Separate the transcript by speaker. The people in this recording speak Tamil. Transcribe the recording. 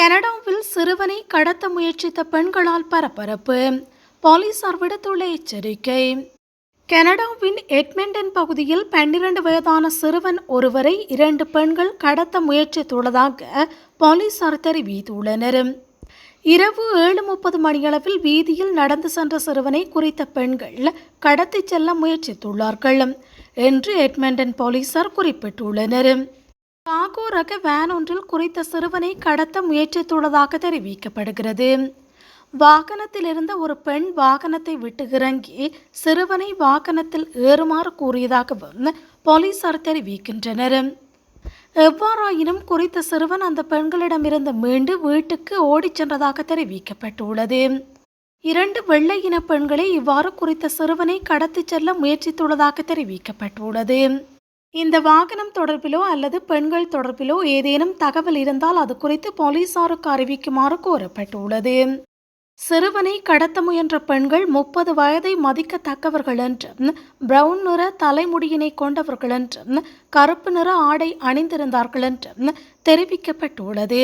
Speaker 1: கனடாவில் சிறுவனை கடத்த முயற்சித்த பெண்களால் பரபரப்பு. போலீசார் விடுத்துள்ள எச்சரிக்கை கனடாவின் எட்மெண்டன் பகுதியில் பன்னிரண்டு வயதான சிறுவன் ஒருவரை இரண்டு பெண்கள் கடத்த முயற்சித்துள்ளதாக போலீசார் தெரிவித்துள்ளனர். இரவு ஏழு முப்பது மணியளவில் வீதியில் நடந்து சென்ற சிறுவனை குறித்த பெண்கள் கடத்திச் செல்ல முயற்சித்துள்ளார்கள் என்று எட்மெண்டன் போலீசார் குறிப்பிட்டுள்ளனர். காகோ ரக வேன் ஒன்றில் குறித்த சிறுவனை கடத்த முயற்சித்துள்ளதாக தெரிவிக்கப்படுகிறது. வாகனத்தில் இருந்த ஒரு பெண் வாகனத்தை விட்டு இறங்கி சிறுவனை வாகனத்தில் ஏறுமாறு கூறியதாகவும் போலீசார் தெரிவிக்கின்றனர். எவ்வாறாயினும் குறித்த சிறுவன் அந்த பெண்களிடமிருந்து மீண்டு வீட்டுக்கு ஓடிச் சென்றதாக தெரிவிக்கப்பட்டுள்ளது. இரண்டு வெள்ளை இன பெண்களை இவ்வாறு குறித்த சிறுவனை கடத்திச் செல்ல முயற்சித்துள்ளதாக தெரிவிக்கப்பட்டுள்ளது. இந்த வாகனம் தொடர்பிலோ அல்லது பெண்கள் தொடர்பிலோ ஏதேனும் தகவல் இருந்தால் அது குறித்து போலீசாருக்கு அறிவிக்குமாறு கோரப்பட்டுள்ளது சிறுவனை கடத்த முயன்ற பெண்கள் முப்பது வயதை மதிக்கத்தக்கவர்கள் என்றும் பிரவுன் நிற தலைமுடியினை கொண்டவர்கள் என்றும் கருப்பு நிற ஆடை அணிந்திருந்தார்கள் என்றும் தெரிவிக்கப்பட்டுள்ளது.